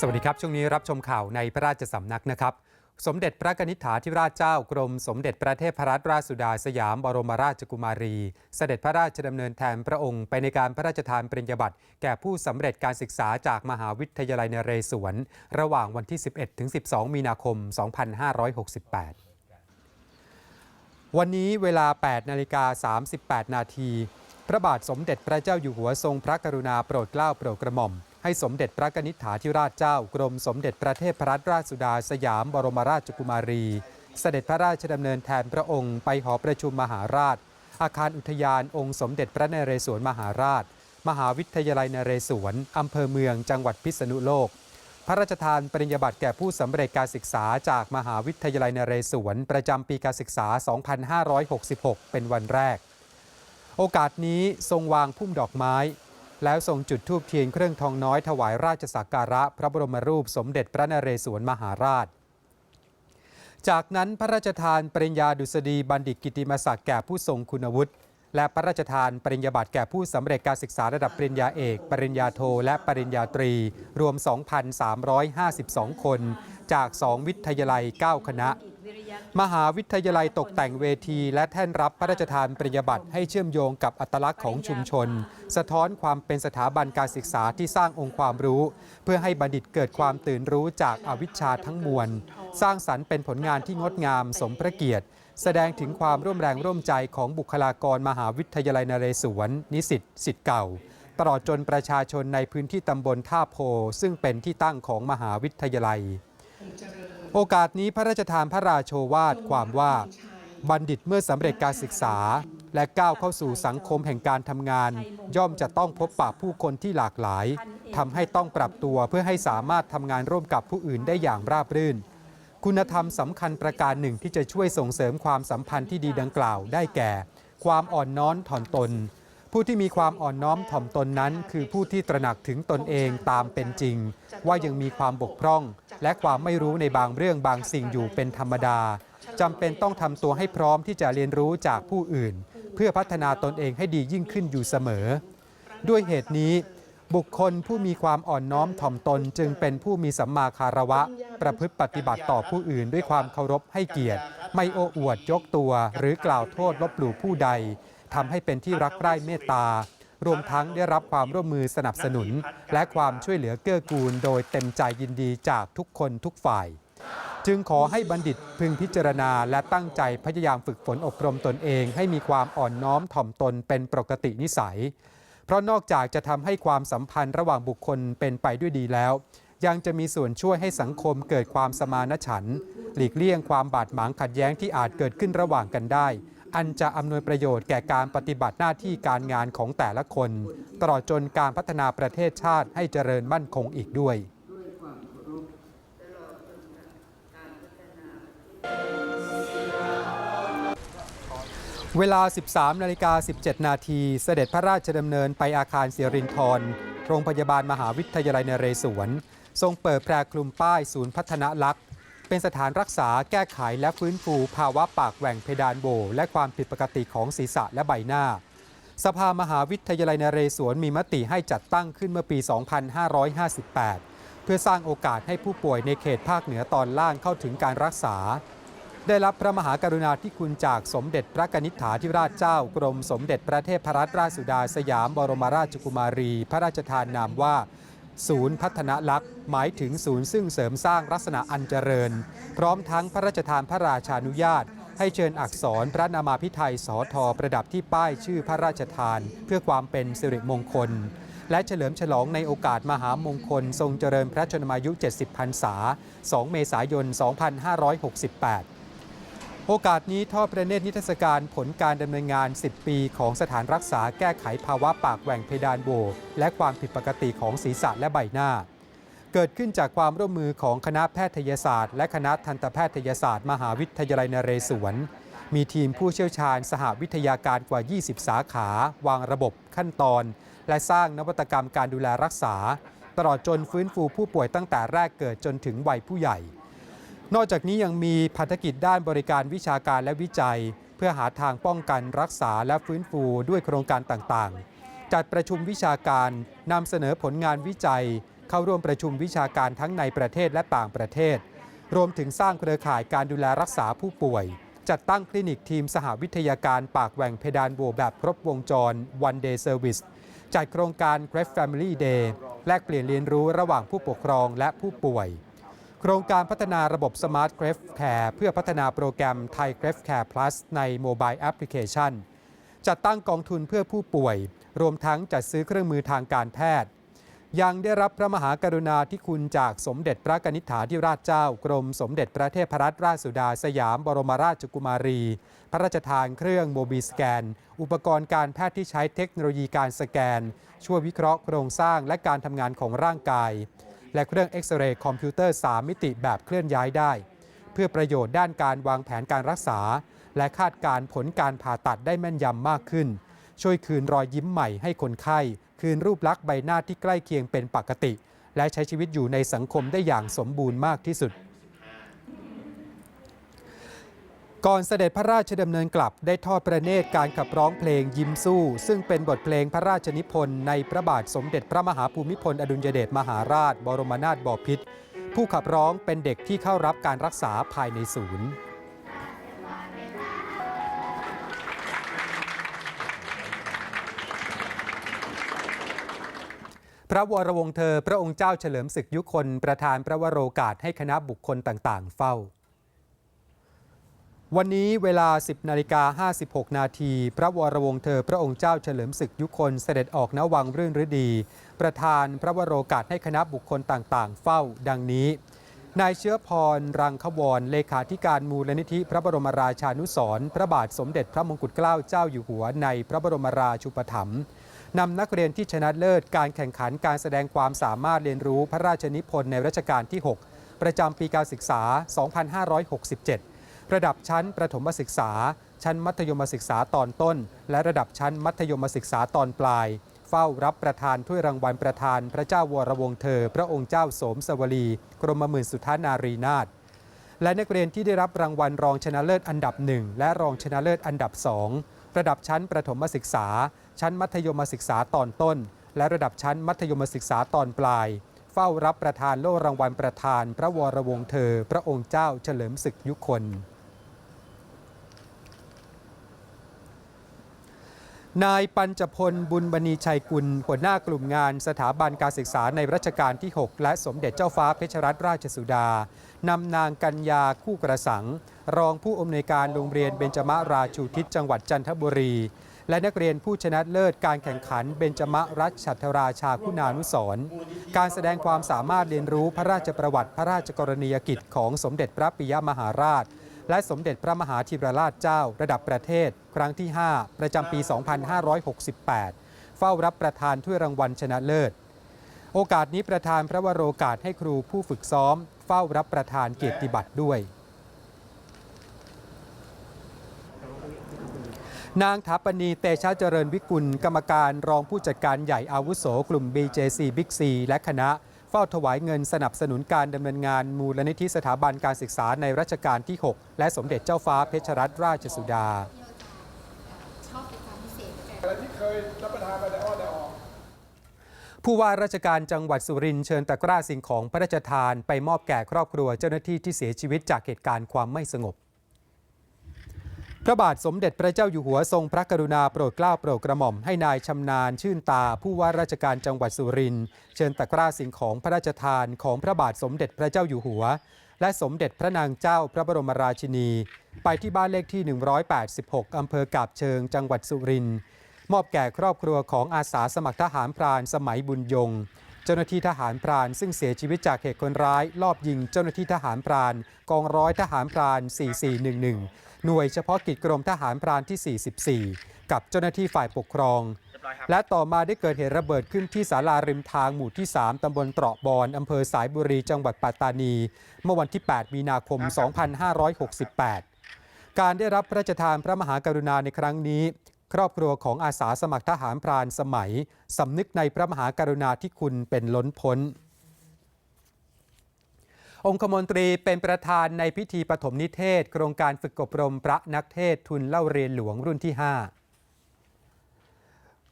สวัสดีครับ ช่วงนี้รับชมข่าวในพระราชสำนักนะครับ สมเด็จพระกนิษฐาธิราชเจ้ากรม สมเด็จพระเทพรัตนราชสุดาสยามบรมราชกุมารี เสด็จพระราชดำเนินแทนพระองค์ไปในการพระราชทานปริญญาบัตรแก่ผู้สำเร็จการศึกษาจากมหาวิทยาลัยนเรศวร ระหว่างวันที่ 11 ถึง 12 มีนาคม 2568วันนี้เวลา 8 นาฬิกา 38 นาที พระบาทสมเด็จพระเจ้าอยู่หัวทรงพระกรุณาโปรดเกล้าโปรดกระหม่อม ให้สมเด็จพระกนิษฐาธิราชเจ้ากรมสมเด็จพระเทพรัตนราชสุดาสยามบรมราชกุมารี เสด็จพระราชดำเนินแทนพระองค์ไปหอประชุมมหาราช อาคารอุทยานองค์สมเด็จพระนเรศวรมหาราช มหาวิทยาลัยนเรศวรอำเภอเมืองจังหวัดพิษณุโลก พระราชทานปริญญาบัตรแก่ผู้สำเร็จการศึกษาจากมหาวิทยาลัยนเรศวรประจำปีการศึกษา 2566 เป็นวันแรก โอกาสนี้ทรงวางพุ่มดอกไม้ แล้วทรงจุดธูปเทียนเครื่องทองน้อยถวายราชสักการะ พระบรมรูปสมเด็จพระนเรศวรมหาราช จากนั้นพระราชทานปริญญาดุษฎีบัณฑิตกิติมศักดิ์แก่ผู้ทรงคุณวุฒิและพระราชทานปริญญาบัตรแก่ผู้สำเร็จการศึกษาระดับปริญญาเอก ปริญญาโท และปริญญาตรี รวม 2,352 คน จาก 2 วิทยาลัย 9 คณะ มหาวิทยาลัยตกแต่งเวที และแท่นรับพระราชทานปริญญาบัตรให้เชื่อมโยงกับอัตลักษณ์ของชุมชน สะท้อนความเป็นสถาบันการศึกษาที่สร้างองค์ความรู้ เพื่อให้บัณฑิตเกิดความตื่นรู้จากอวิชชาทั้งมวล สร้างสรรค์เป็นผลงานที่งดงามสมพระเกียรติ แสดงถึงความร่วมแรงร่วมใจของบุคลากรมหาวิทยาลัยนเรศวร นิสิตสิทธิ์เก่าตลอดจนประชาชนในพื้นที่ตำบลท่าโพ ซึ่งเป็นที่ตั้งของมหาวิทยาลัย โอกาสนี้พระราชทานพระราโชวาทความว่า บัณฑิตเมื่อสำเร็จการศึกษา และก้าวเข้าสู่สังคมแห่งการทำงาน ย่อมจะต้องพบปะผู้คนที่หลากหลายทำให้ต้องปรับตัวเพื่อให้สามารถทำงานร่วมกับผู้อื่นได้อย่างราบรื่น คุณธรรมสำคัญประการหนึ่งที่จะช่วยส่งเสริมความสัมพันธ์ที่ดีดังกล่าวได้แก่ ความอ่อนน้อมถ่อมตน ผู้ที่มีความอ่อนน้อมถ่อมตนนั้น คือผู้ที่ตระหนักถึงตนเองตามเป็นจริง ว่ายังมีความบกพร่อง และความไม่รู้ในบางเรื่องบางสิ่งอยู่เป็นธรรมดาจำเป็นต้องทำตัวให้พร้อมที่จะเรียนรู้จากผู้อื่น เพื่อพัฒนาตนเองให้ดียิ่งขึ้นอยู่เสมอ ด้วยเหตุนี้ บุคคลผู้มีความอ่อนน้อมถ่อมตนจึงเป็นผู้มีสัมมาคารวะ ประพฤติปฏิบัติต่อผู้อื่น ด้วยความเคารพให้เกียรติ ไม่โอ้อวดยกตัว หรือกล่าวโทษลบหลู่ผู้ใด ทำให้เป็นที่รักใคร่เมตตารวมทั้งได้รับความร่วมมือสนับสนุน และความช่วยเหลือเกื้อกูล โดยเต็มใจยินดีจากทุกคนทุกฝ่าย จึงขอให้บัณฑิตพึงพิจารณาและตั้งใจพยายามฝึกฝนอบรมตนเอง ให้มีความอ่อนน้อมถ่อมตนเป็นปกตินิสัย เพราะนอกจากจะทำให้ความสัมพันธ์ระหว่างบุคคลเป็นไปด้วยดีแล้ว ยังจะมีส่วนช่วยให้สังคมเกิดความสมานฉันท์หลีกเลี่ยงความบาดหมางขัดแย้งที่อาจเกิดขึ้นระหว่างกันได้ อันจะอำนวยประโยชน์แก่การปฏิบัติหน้าที่การงานของแต่ละคน ตลอดจนการพัฒนาประเทศชาติให้เจริญมั่นคงอีกด้วยเวลา 13 นาฬิกา 17 นาที เสด็จพระราชดำเนินไปอาคารเสียรินทร โรงพยาบาลมหาวิทยาลัยนเรศวร ทรงเปิดแพรคลุมป้ายศูนย์พัฒนาลักษณ เป็นสถานรักษาแก้ไขและฟื้นฟูภาวะปากแหว่งเพดานโหวและความผิดปกติของศีรษะและใบหน้า สภามหาวิทยาลัยนเรศวรมีมติให้จัดตั้งขึ้นเมื่อปี 2558 เพื่อสร้างโอกาสให้ผู้ป่วยในเขตภาคเหนือตอนล่างเข้าถึงการรักษา ได้รับพระมหากรุณาธิคุณจากสมเด็จพระกนิษฐาธิราชเจ้ากรมสมเด็จพระเทพรัตนราชสุดาสยามบรมราชกุมารี พระราชทานนามว่า ศูนย์พัฒนลักษณ์หมายถึงศูนย์ซึ่งเสริมสร้างลักษณะอันเจริญ พร้อมทั้งพระราชทานพระราชานุญาต ให้เชิญอักษรพระนามาพิไทยสอทอประดับที่ป้ายชื่อพระราชทาน เพื่อความเป็นสิริมงคล และเฉลิมฉลองในโอกาสมหามงคล ทรงเจริญพระชนมายุ 70 พรรษา 2 เมษายน 2568 โอกาสนี้ทอดพระเนตรนิทรรศการผลการดำเนินงาน 10 ปี ของสถานรักษาแก้ไขภาวะปากแหว่งเพดานโหวและความผิดปกติของศีรษะและใบหน้า เกิดขึ้นจากความร่วมมือของคณะแพทยศาสตร์ และคณะทันตแพทยศาสตร์ มหาวิทยาลัยนเรศวร มีทีมผู้เชี่ยวชาญสหวิทยาการกว่า 20 สาขา วางระบบขั้นตอน และสร้างนวัตกรรมการดูแลรักษา ตลอดจนฟื้นฟูผู้ป่วยตั้งแต่แรกเกิดจนถึงวัยผู้ใหญ่ นอกจากนี้ยังมีภารกิจด้านบริการวิชาการและวิจัย เพื่อหาทางป้องกันรักษาและฟื้นฟูด้วยโครงการต่างๆ จัดประชุมวิชาการนำเสนอผลงานวิจัย เข้าร่วมประชุมวิชาการทั้งในประเทศและต่างประเทศ รวมถึงสร้างเครือข่ายการดูแลรักษาผู้ป่วย จัดตั้งคลินิกทีมสหวิทยาการปากแหว่งเพดานโหวแบบครบวงจร One Day Service จัดโครงการ Great Family Day แลกเปลี่ยนเรียนรู้ระหว่างผู้ปกครองและผู้ป่วย โครงการพัฒนาระบบ Smart g r a f Care เพื่อพัฒนาโปรแกรมไทย g r a f Care Plus ในโมบายแอปพลิเคชันจัดตั้งกองทุนเพื่อผู้ป่วย รวมทั้งจัดซื้อเครื่องมือทางการแพทย์ ยังได้รับพระมหากรุณาธิคุณจากสมเด็จพระกนิษฐาธิราชเจ้ากรมสมเด็จพระเทพรัตนราชสุดาสยามบรมราชกุมารี พระราชทานเครื่องโมบิสแกน อุปกรณ์การแพทย์ที่ใช้เทคโนโลยีการสแกน ช่วยวิเคราะห์โครงสร้างและการทำงานของร่างกาย และเครื่องเอ็กซเรย์คอมพิวเตอร์ 3 มิติแบบเคลื่อนย้ายได้ เพื่อประโยชน์ด้านการวางแผนการรักษา และคาดการผลการผ่าตัดได้แม่นยำมากขึ้น ช่วยคืนรอยยิ้มใหม่ให้คนไข้ คืนรูปลักษณ์ใบหน้าที่ใกล้เคียงเป็นปกติ และใช้ชีวิตอยู่ในสังคมได้อย่างสมบูรณ์มากที่สุด ก่อนเสด็จพระราชดำเนินกลับได้ทอดประเนตรการขับร้องเพลงยิ้มสู้ ซึ่งเป็นบทเพลงพระราชนิพนธ์ในพระบาทสมเด็จพระมหาภูมิพลอดุลยเดชมหาราช บรมนาถบพิตรผู้ขับร้องเป็นเด็กที่เข้ารับการรักษาภายในศูนย์พระวรวงเธอ พระองค์เจ้าเฉลิมศึกยุคนประธานพระวโรกาสให้คณะบุคคลต่าง ๆ เฝ้า วันนี้เวลา 10นาฬิกา56 นาทีพระวรวงศ์เธอพระองค์เจ้าเฉลิมศึกยุคนเสด็จออกณวังรื่นฤดี ประธานพระวโรกาสให้คณะบุคคลต่างๆ เฝ้าดังนี้ นายเชื้อพร รังควรเลขาธิการมูลนิธิพระบรมราชานุสรพระบาทสมเด็จพระมงกุฎเกล้าเจ้าอยู่หัวในพระบรมราชูปถัมภ์นำนักเรียนที่ชนะเลิศการแข่งขันการแสดงความสามารถเรียนรู้พระราชนิพนธ์ในรัชกาลที่ 6 ประจำปีการศึกษา 2567 ระดับชั้นประถมศึกษา ชั้นมัธยมศึกษาตอนต้น และระดับชั้นมัธยมศึกษาตอนปลาย เฝ้ารับประทานถ้วยรางวัลประธานพระเจ้าวรวงเธอ พระองค์เจ้าโสมสวลี กรมหมื่นสุทธานารีนาถและนักเรียนที่ได้รับรางวัลรองชนะเลิศอันดับหนึ่งและรองชนะเลิศอันดับสองระดับชั้นประถมศึกษา ชั้นมัธยมศึกษาตอนต้น และระดับชั้นมัธยมศึกษาตอนปลาย เฝ้ารับประทานโล่รางวัลประธาน พระวรวงเธอ พระองค์เจ้าเฉลิมศึกยุคน นายปัญจพลบุญบณีชัยกุลหัวหน้ากลุ่มงานสถาบันการศึกษาในรัชกาลที่ 6 และสมเด็จเจ้าฟ้าเพชรรัตนราชสุดานำนางกัญญาคู่กระสัง รองผู้อำนวยการโรงเรียนเบญจมราชูทิศจังหวัดจันทบุรี และนักเรียนผู้ชนะเลิศการแข่งขันเบญจมรัชชัตราชาคุณานุสรการแสดงความสามารถเรียนรู้พระราชประวัติพระราชกรณียกิจของสมเด็จพระปิยมหาราช และสมเด็จพระมหาธิรราชเจ้า ระดับประเทศ ครั้งที่ 5 ประจำปี 2568 เฝ้ารับประทานถ้วยรางวัลชนะเลิศ โอกาสนี้ประธานพระวโรกาสให้ครูผู้ฝึกซ้อม เฝ้ารับประทานเกียรติบัตรด้วยนางถาปณีเตชะเจริญวิกุล กรรมการรองผู้จัดการใหญ่อาวุโสกลุ่ม BJC Big C และคณะ เฝ้าถวายเงินสนับสนุนการดำเนินงานมูลนิธิสถาบันการศึกษาในรัชกาลที่ 6 และสมเด็จเจ้าฟ้าเพชรรัตนราชสุดาผู้ว่าราชการจังหวัดสุรินทร์เชิญตะกร้าสิ่งของพระราชทานไปมอบแก่ครอบครัวเจ้าหน้าที่ที่เสียชีวิตจากเหตุการณ์ความไม่สงบ พระบาทสมเด็จพระเจ้าอยู่หัวทรงพระกรุณาโปรดเกล้าโปรดกระหม่อมให้นายชำนาญชื่นตา ผู้ว่าราชการจังหวัดสุรินทร์เชิญตะกร้าสิ่งของพระราชทานของพระบาทสมเด็จพระเจ้าอยู่หัว และสมเด็จพระนางเจ้าพระบรมราชินี ไปที่บ้านเลขที่ 186 อำเภอกาบเชิงจังหวัดสุรินทร์มอบแก่ครอบครัวของอาสาสมัครทหารพรานสมัยบุญยง จ้าหน้าที่ทหารพราน ซึ่งเสียชีวิตจากเหตุคนร้ายลอบยิงเจ้าหน้าที่ทหารพราน กองร้อยทหารพราน 4411 หน่วยเฉพาะกิจกรมทหารพรานที่ 44 กับเจ้าหน้าที่ฝ่ายปกครอง และต่อมาได้เกิดเหตุระเบิดขึ้นที่ศาลาริมทางหมู่ที่ 3 ตำบลเตราะบอนอำเภอสายบุรีจังหวัดปัตตานี เมื่อวันที่ 8 มีนาคม 2568การได้รับพระราชทานพระมหากรุณาในครั้งนี้ ครอบครัวของอาสาสมัครทหารพรานสมัย สำนึกในพระมหากรุณาธิคุณเป็นล้นพ้น องคมนตรีเป็นประธานในพิธีปฐมนิเทศ โครงการฝึกอบรมพระนักเทศทุนเล่าเรียนหลวงรุ่นที่ 5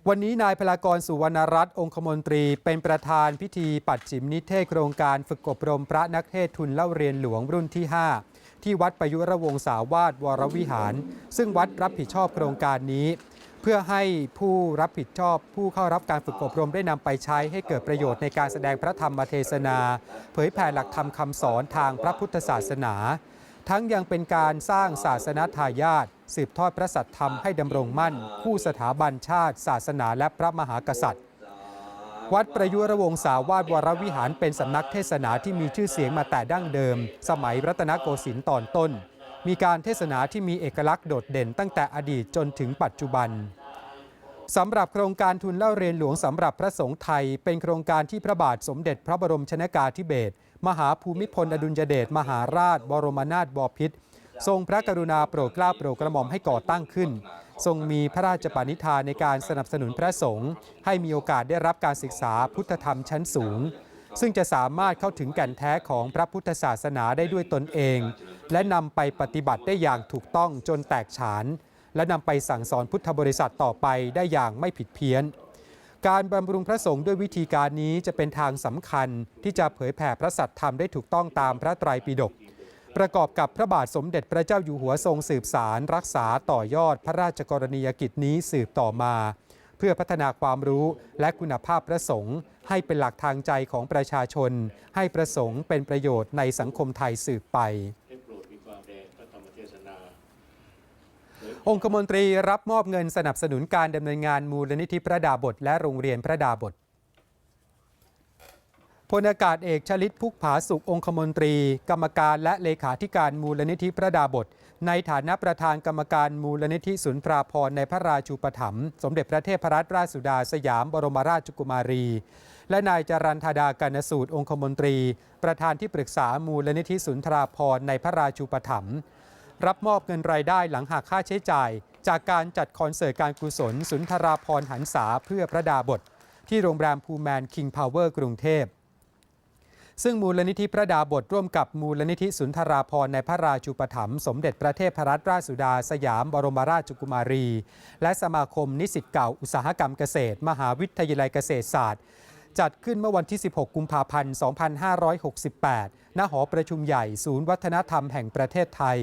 วันนี้นายพลากรสุวรรณรัตน์องคมนตรีเป็นประธานพิธีปัดฉิมนิเทศ โครงการฝึกอบรมพระนักเทศทุนเล่าเรียนหลวงรุ่นที่ 5 ที่วัดประยุรวงศาวาสวรวิหาร ซึ่งวัดรับผิดชอบโครงการนี้ เพื่อให้ผู้รับผิดชอบผู้เข้ารับการฝึกอบรมได้นำไปใช้ให้เกิดประโยชน์ในการแสดงพระธรรมเทศนา เผยแผ่หลักธรรมคำสอนทางพระพุทธศาสนา ทั้งยังเป็นการสร้างศาสนทายาทสืบทอดพระสัทธรรมให้ดำรงมั่น คู่สถาบันชาติ ศาสนาและพระมหากษัตริย์ วัดประยุรวงศาวาสวรวิหารเป็นสำนักเทศนาที่มีชื่อเสียงมาแต่ดั้งเดิม สมัยรัตนโกสินทร์ตอนต้น มีการเทศนาที่มีเอกลักษณ์โดดเด่นตั้งแต่อดีตจนถึงปัจจุบันสำหรับโครงการทุนเล่าเรียนหลวงสำหรับพระสงฆ์ไทย เป็นโครงการที่พระบาทสมเด็จพระบรมชนากาธิเบศรมหาภูมิพลอดุลยเดชมหาราช บรมนาถบพิตรทรงพระกรุณาโปรดเกล้าโปรดกระหม่อมให้ก่อตั้งขึ้น ทรงมีพระราชปณิธานในการสนับสนุนพระสงฆ์ให้มีโอกาสได้รับการศึกษาพุทธธรรมชั้นสูง ซึ่งจะสามารถเข้าถึงแก่นแท้ของพระพุทธศาสนาได้ด้วยตนเอง และนำไปปฏิบัติได้อย่างถูกต้องจนแตกฉาน และนำไปสั่งสอนพุทธบริษัทต่อไปได้อย่างไม่ผิดเพี้ยนการบำรุงพระสงฆ์ด้วยวิธีการนี้จะเป็นทางสำคัญที่จะเผยแผ่พระสัทธรรมได้ถูกต้องตามพระไตรปิฎก ประกอบกับพระบาทสมเด็จพระเจ้าอยู่หัวทรงสืบสารรักษาต่อยอดพระราชกรณียกิจนี้สืบต่อมา เพื่อพัฒนาความรู้และคุณภาพพระสงฆ์ให้เป็นหลักทางใจของประชาชน ให้ประสงค์เป็นประโยชน์ในสังคมไทยสืบไปองคมนตรีรับมอบเงินสนับสนุนการดำเนินงานมูลนิธิพระดาบท และโรงเรียนพระดาบท พลอากาศเอกชลิตพุกผาสุของคมนตรี กรรมการและเลขาธิการมูลนิธิพระดาบท ในฐานะประธานกรรมการมูลนิธิสุนทราพรในพระราชูปถัมภ์สมเด็จพระเทพรัตนราชสุดาสยามบรมราชกุมารี และนายจรันธาดากานสูตรองคมนตรี ประธานที่ปรึกษามูลนิธิสุนทราพรในพระราชูปถัมภ์รับมอบเงินรายได้หลังหักค่าใช้จ่าย จากการจัดคอนเสิร์ตการกุศล สุนทราพรหันษาเพื่อพระดาบท ที่โรงแรมพูแมนคิงพาวเวอร์กรุงเทพ ซึ่งมูลนิธิพระดาบทร่วมกับมูลนิธิสุนทราพรในพระราชูปถัมภ์สมเด็จพระเทพรัตนราชสุดาสยามบรมราชกุมารี และสมาคมนิสิตเก่าอุตสาหกรรมเกษตร มหาวิทยาลัยเกษตรศาสตร์ จัดขึ้นเมื่อวันที่ 16 กุมภาพันธ์ 2568 ณ หอประชุมใหญ่ศูนย์วัฒนธรรมแห่งประเทศไทย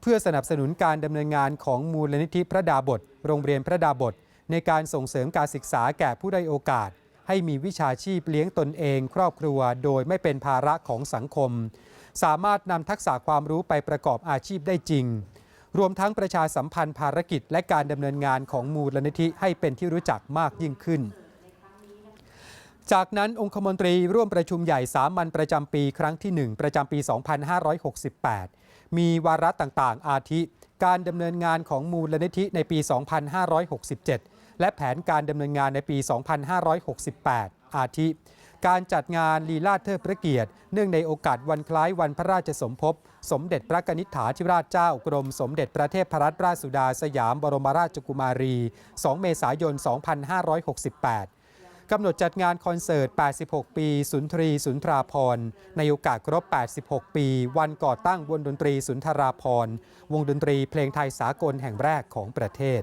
เพื่อสนับสนุนการดำเนินงานของมูลนิธิพระดาบท โรงเรียนพระดาบท ในการส่งเสริมการศึกษาแก่ผู้ได้โอกาส ให้มีวิชาชีพเลี้ยงตนเองครอบครัว โดยไม่เป็นภาระของสังคม สามารถนำทักษะความรู้ไปประกอบอาชีพได้จริง รวมทั้งประชาสัมพันธ์ภารกิจ และการดำเนินงานของมูลนิธิให้เป็นที่รู้จักมากยิ่งขึ้น จากนั้นองคมนตรีร่วมประชุมใหญ่สามัญประจำปีครั้งที่ 1 ประจำปี 2568 มีวาระต่างๆ อาทิ การดำเนินงานของมูลนิธิในปี 2567 และแผนการดำเนินงานในปี 2568 อาทิ การจัดงานลีลาเทิดพระเกียรติ เนื่องในโอกาสวันคล้ายวันพระราชสมภพ สมเด็จพระกนิษฐาธิราชเจ้ากรม สมเด็จพระเทพรัตนราชสุดาสยามบรมราชกุมารี 2 เมษายน 2568กำหนดจัดงานคอนเสิร์ต 86 ปี สุนทรีสุนทราพร ในโอกาสครบ 86 ปี วันก่อตั้งวงดนตรีสุนทราพร วงดนตรีเพลงไทยสากลแห่งแรกของประเทศ